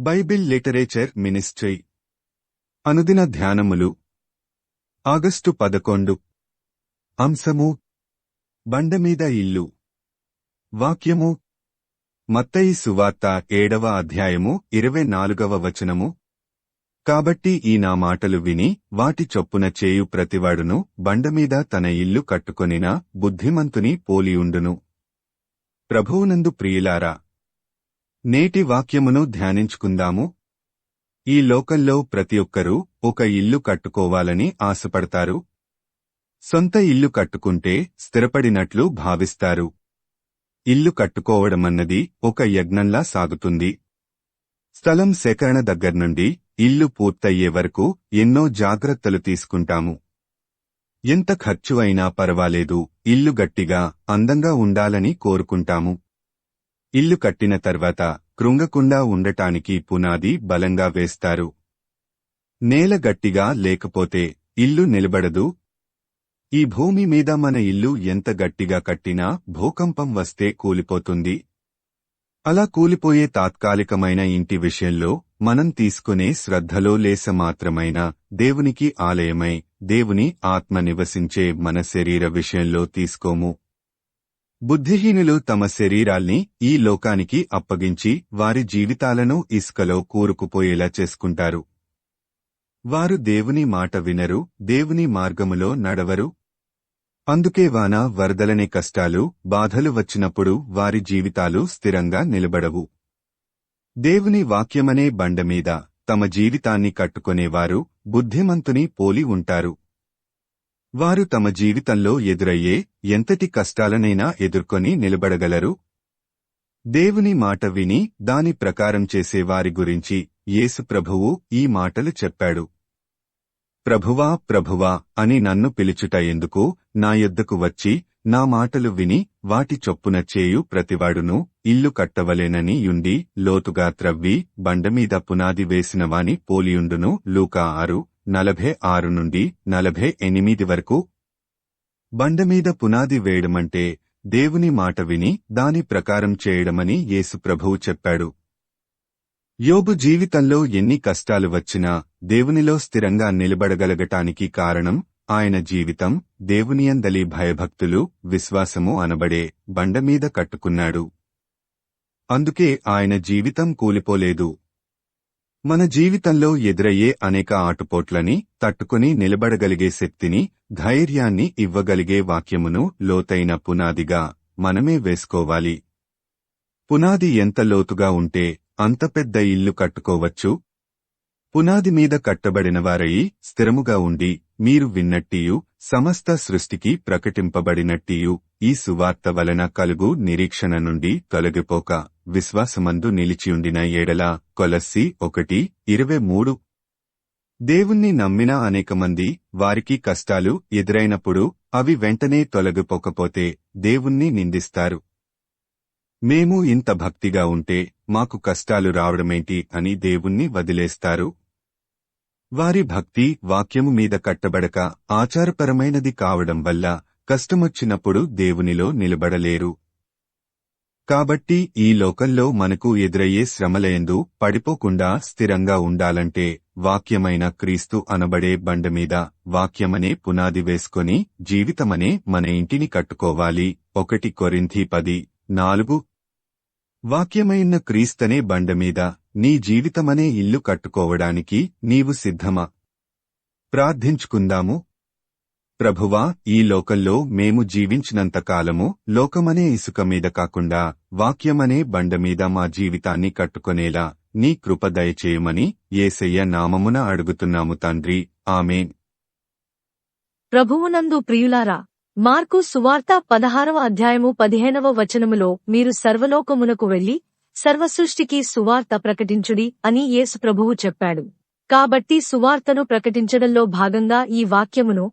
Bible literature ministry. అనుదిన ధ్యానములు. August పదకొండు. అంశము. బండమీద ఇల్లు. వాక్యము. మత్తయి సువార్త ఏడవ అధ్యాయము ఇరవై నాలుగవ వచనము. కాబట్టి ఈ నా మాటలు విని వాటి చొప్పున చేయు ప్రతివాడును బండమీద తన ఇల్లు కట్టుకొనిన బుద్ధిమంతుని పోలియుండును. ప్రభువునందు ప్రియులారా నేటి వాక్యమును ధ్యానించుకుందాము. ఈ లోకంలో ప్రతి ఒక్కరూ ఒక ఇల్లు కట్టుకోవాలని ఆశపడతారు. సొంత ఇల్లు కట్టుకుంటే స్థిరపడినట్లు భావిస్తారు. ఇల్లు కట్టుకోవడమన్నది ఒక యజ్ఞంలా సాగుతుంది. స్థలం సేకరణ దగ్గర్నుండి ఇల్లు పూర్తయ్యే వరకు ఎన్నో జాగ్రత్తలు తీసుకుంటాము. ఎంత ఖర్చు అయినా పర్వాలేదు ఇల్లు గట్టిగా అందంగా ఉండాలని కోరుకుంటాము. ఇల్లు కట్టిన తర్వాత కృంగకుండా ఉండటానికి పునాది బలంగా వేస్తారు. నేల గట్టిగా లేకపోతే ఇల్లు నిలబడదు. ఈ భూమి మీద మన ఇల్లు ఎంత గట్టిగా కట్టినా భూకంపం వస్తే కూలిపోతుంది. అలా కూలిపోయే తాత్కాలికమైన ఇంటి విషయంలో మనం తీసుకునే శ్రద్ధలో లేసమాత్రమైన దేవునికి ఆలయమై దేవుని ఆత్మ నివసించే మన శరీర విషయంలో తీసుకోము. బుద్ధిహీనులు తమ శరీరాల్ని ఈ లోకానికి అప్పగించి వారి జీవితాలను ఇసుకలో కూరుకుపోయేలా చేసుకుంటారు. వారు దేవుని మాట వినరు దేవుని మార్గములో నడవరు. అందుకే వాన వరదలనే కష్టాలు బాధలు వచ్చినప్పుడు వారి జీవితాలు స్థిరంగా నిలబడవు. దేవుని వాక్యమనే బండమీద తమ జీవితాన్ని కట్టుకునేవారు బుద్ధిమంతుని పోలి ఉంటారు. వారు తమ జీవితంలో ఎదురయ్యే ఎంతటి కష్టాలనైనా ఎదుర్కొని నిలబడగలరు? దేవుని మాట విని దాని ప్రకారం చేసే వారి గురించి యేసు ప్రభువు ఈ మాటలు చెప్పాడు. ప్రభువా ప్రభువా అని నన్ను పిలుచుట ఎందుకు నా యొద్దకు వచ్చి నా మాటలు విని వాటి చొప్పున చేయు ప్రతివాడును ఇల్లు కట్టవలేనని యుండి లోతుగా త్రవ్వి బండమీద పునాది వేసినవాని పోలియుండును లూకా ఆరు నలభై ఆరు నుండి నలభై ఎనిమిది వరకు. బండమీద పునాది వేయడమంటే దేవుని మాట విని దాని ప్రకారం చేయడమని యేసుప్రభువు చెప్పాడు. యోబు జీవితంలో ఎన్ని కష్టాలు వచ్చినా దేవునిలో స్థిరంగా నిలబడగలగటానికి కారణం ఆయన జీవితం దేవునియందలి భయభక్తులు విశ్వాసము అనబడే బండమీద కట్టుకున్నాడు. అందుకే ఆయన జీవితం కూలిపోలేదు. మన జీవితంలో ఎదురయ్యే అనేక ఆటుపోట్లని తట్టుకుని నిలబడగలిగే శక్తిని ధైర్యాన్ని ఇవ్వగలిగే వాక్యమును లోతైన పునాదిగా మనమే వేసుకోవాలి. పునాది ఎంత లోతుగా ఉంటే అంత పెద్ద ఇల్లు కట్టుకోవచ్చు. పునాది మీద కట్టబడినవారయి స్థిరముగా ఉండి మీరు విన్నట్టియు సమస్త సృష్టికి ప్రకటింపబడినట్టియు ఈ సువార్త వలన కలుగు నిరీక్షణ నుండి తొలగిపోక. విశ్వాసమందు నిలిచియుండిన ఏడల కొలస్సి ఒకటి ఇరవై మూడు. దేవుణ్ణి నమ్మిన అనేకమంది వారికి కష్టాలు ఎదురైనప్పుడు అవి వెంటనే తొలగిపోకపోతే దేవుణ్ణి నిందిస్తారు. మేము ఇంత భక్తిగా ఉంటే మాకు కష్టాలు రావడమేంటి అని దేవుణ్ణి వదిలేస్తారు? వారి భక్తి వాక్యము మీద కట్టబడక ఆచారపరమైనది కావడం వల్ల కష్టమొచ్చినప్పుడు దేవునిలో నిలబడలేరు. కాబట్టి ఈ లోకంలో మనకు ఎదురయ్యే శ్రమలయందు పడిపోకుండా స్థిరంగా ఉండాలంటే వాక్యమైన క్రీస్తు అనబడే బండమీద వాక్యమనే పునాది వేసుకొని జీవితమనే మన ఇంటిని కట్టుకోవాలి. ఒకటి కొరింథీ పది నాలుగు. వాక్యమైన క్రీస్తనే బండమీద నీ జీవితమనే ఇల్లు కట్టుకోవడానికి నీవు సిద్ధమా? ప్రార్థించుకుందాము. ప్రభువా ఈ లోకంలో మేము జీవించినంత కాలము లోకమనే ఇసుక మీద కాకుండా వాక్యమనే బండమీద మా జీవితాన్ని కట్టుకొనేలా నీ కృప దయచేయమని ఏసయ్య నామమున అడుగుతున్నాము తండ్రి. ఆమెన్. ప్రభువునందు ప్రియులారా మార్కు సువార్త పదహారవ అధ్యాయము పదిహేనవ వచనములో మీరు సర్వలోకమునకు వెళ్ళి సర్వసృష్టికి సువార్త ప్రకటించుడి అని యేసు ప్రభువు చెప్పాడు. కాబట్టి సువార్తను ప్రకటించడంలో భాగంగా ఈ వాక్యమును